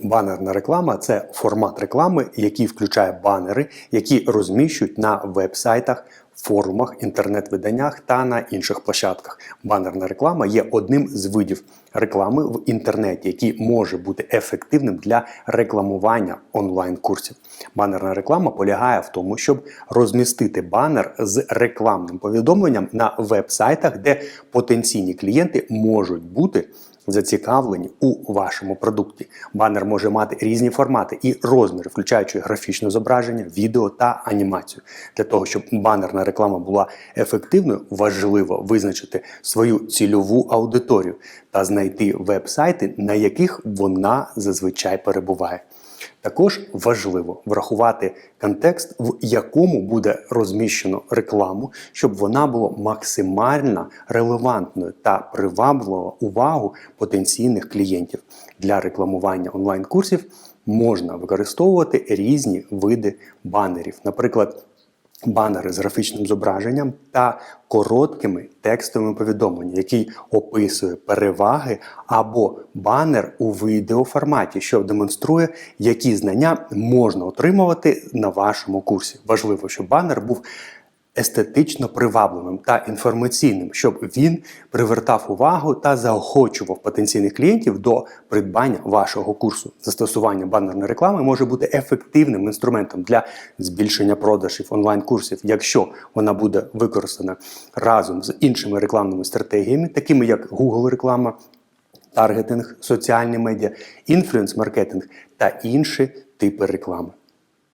Банерна реклама це формат реклами, який включає банери, які розміщують на веб-сайтах, форумах, інтернет-виданнях та на інших площадках. Банерна реклама є одним з видів реклами в інтернеті, який може бути ефективним для рекламування онлайн-курсів. Банерна реклама полягає в тому, щоб розмістити банер з рекламним повідомленням на веб-сайтах, де потенційні клієнти можуть бути зацікавлені у вашому продукті. Банер може мати різні формати і розміри, включаючи графічне зображення, відео та анімацію. Для того, щоб банерна реклама була ефективною, важливо визначити свою цільову аудиторію та знайти веб-сайти, на яких вона зазвичай перебуває. Також важливо врахувати контекст, в якому буде розміщено рекламу, щоб вона була максимально релевантною та приваблювала увагу потенційних клієнтів. Для рекламування онлайн-курсів можна використовувати різні види банерів, наприклад. Банери з графічним зображенням та короткими текстовими повідомленнями, який описує переваги, або банер у відеоформаті, що демонструє, які знання можна отримувати на вашому курсі. Важливо, щоб банер був естетично привабливим та інформаційним, щоб він привертав увагу та заохочував потенційних клієнтів до придбання вашого курсу. Застосування банерної реклами може бути ефективним інструментом для збільшення продажів онлайн-курсів, якщо вона буде використана разом з іншими рекламними стратегіями, такими як Google реклама, таргетинг, соціальні медіа, інфлюенс-маркетинг та інші типи реклами.